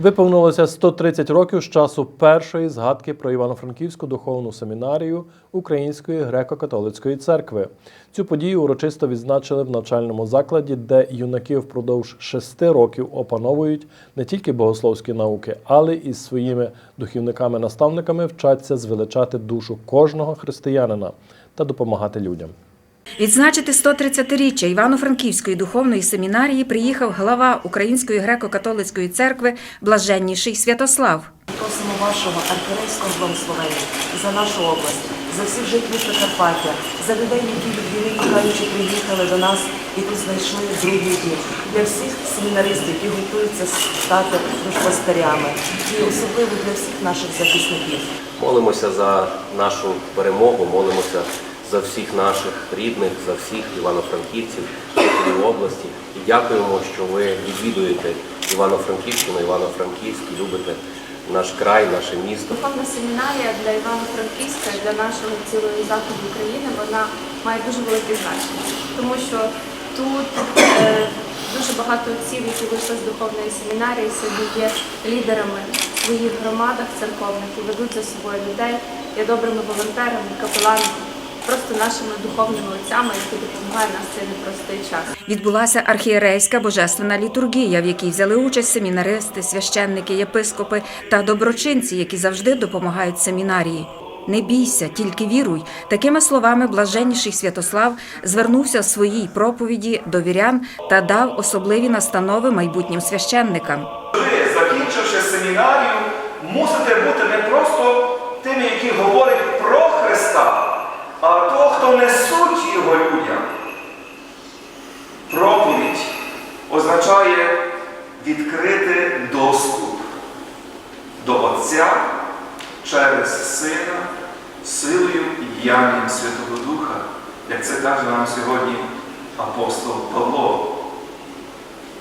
Виповнилося 130 років з часу першої згадки про Івано-Франківську духовну семінарію Української греко-католицької церкви. Цю подію урочисто відзначили в навчальному закладі, де юнаки впродовж шести років опановують не тільки богословські науки, але і з своїми духівниками-наставниками вчаться звеличати душу кожного християнина та допомагати людям. Відзначити 130-річчя Івано-Франківської духовної семінарії приїхав глава Української греко-католицької церкви Блаженніший Святослав. Просимо вашого архірейського благословення за нашу область, за всіх жителів Прикарпаття, за людей, які від війни тікаючи приїхали до нас і тут знайшли другий дім. Для всіх семінаристів, які готуються стати душпастарями, і особливо для всіх наших захисників. Молимося за нашу перемогу, молимося за всіх наших рідних, за всіх івано-франківців, жителів області. І дякуємо, що ви відвідуєте Івано-Франківщину, Івано-Франківськ любите наш край, наше місто. Духовна семінарія для Івано-Франківська, для нашого цілої заходу України, вона має дуже велике значення, тому що тут е, дуже багато отців, які вийшли з духовної семінарії, сьогодні є лідерами в своїх громадах церковних і ведуть за собою людей, є добрими волонтерами, капеланами, просто нашими духовними отцями, які допомагають нас цей непростий час. Відбулася архієрейська божественна літургія, в якій взяли участь семінаристи, священники, єпископи та доброчинці, які завжди допомагають семінарії. Не бійся, тільки віруй. Такими словами блаженніший Святослав звернувся в своїй проповіді до вірян та дав особливі настанови майбутнім священникам. Ви, закінчивши семінарію, мусите бути не просто тими, які говорять про Христа, відкрити доступ до Отця через Сина, силою і діянням Святого Духа, як це каже нам сьогодні апостол Павло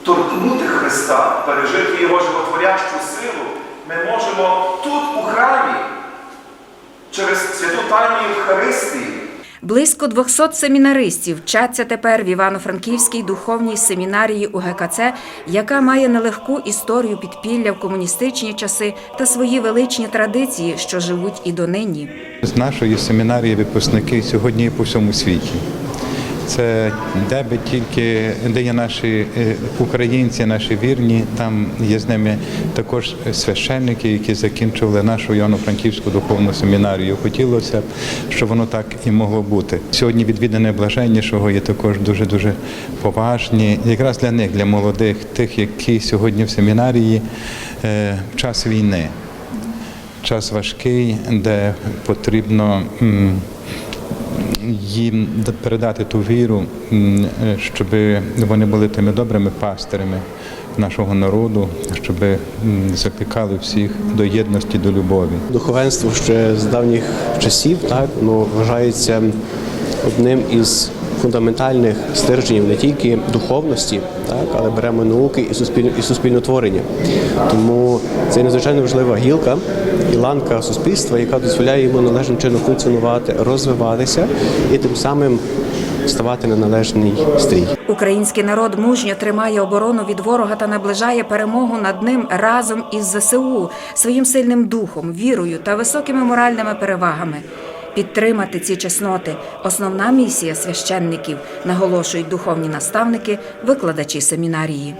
торкнути Христа, пережити Його животворящу силу, ми можемо тут, у храмі, через святу тайну Євхаристії. Близько 200 семінаристів вчаться тепер в Івано-Франківській духовній семінарії УГКЦ, яка має нелегку історію підпілля в комуністичні часи та свої величні традиції, що живуть і донині. З нашої семінарії випускники сьогодні по всьому світі. Це де би тільки де є наші е, українці, наші вірні, там є з ними також священники, які закінчували нашу Івано-Франківську духовну семінарію. Хотілося б, щоб воно так і могло бути. Сьогодні відвідане блаженнішого є також дуже дуже поважні, якраз для них, для молодих, тих, які сьогодні в семінарії е, час війни. Час важкий, де потрібно їм передати ту віру, е, щоб вони були тими добрими пастирями нашого народу, щоб закликали всіх до єдності, до любові. Духовенство ще з давніх часів так ну вважається одним із фундаментальних стержнів не тільки духовності, так але беремо науки і суспільне і суспільнотворення. Тому це надзвичайно важлива гілка і ланка суспільства, яка дозволяє йому належним чином функціонувати, розвиватися і тим самим ставати на належний стрій. Український народ мужньо тримає оборону від ворога та наближає перемогу над ним разом із ЗСУ своїм сильним духом, вірою та високими моральними перевагами. Підтримати ці чесноти основна місія священників, наголошують духовні наставники, викладачі семінарії.